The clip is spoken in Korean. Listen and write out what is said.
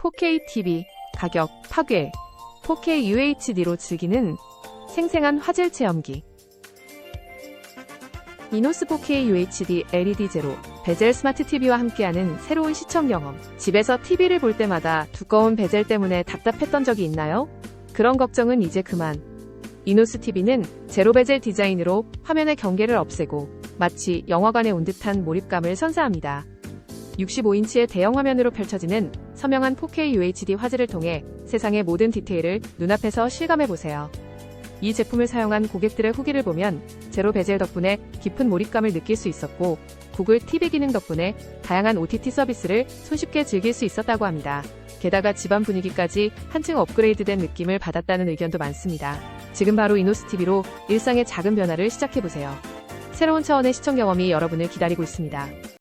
4K TV, 가격, 파괴, 4K UHD로 즐기는 생생한 화질 체험기. 이노스 4K UHD LED 제로 베젤 스마트 TV와 함께하는 새로운 시청 경험. 집에서 TV를 볼 때마다 두꺼운 베젤 때문에 답답했던 적이 있나요? 그런 걱정은 이제 그만. 이노스 TV는 제로 베젤 디자인으로 화면의 경계를 없애고 마치 영화관에 온 듯한 몰입감을 선사합니다. 65인치의 대형 화면으로 펼쳐지는 선명한 4K UHD 화질을 통해 세상의 모든 디테일을 눈앞에서 실감해보세요. 이 제품을 사용한 고객들의 후기를 보면 제로 베젤 덕분에 깊은 몰입감을 느낄 수 있었고 구글 TV 기능 덕분에 다양한 OTT 서비스를 손쉽게 즐길 수 있었다고 합니다. 게다가 집안 분위기까지 한층 업그레이드된 느낌을 받았다는 의견도 많습니다. 지금 바로 이노스 TV로 일상의 작은 변화를 시작해보세요. 새로운 차원의 시청 경험이 여러분을 기다리고 있습니다.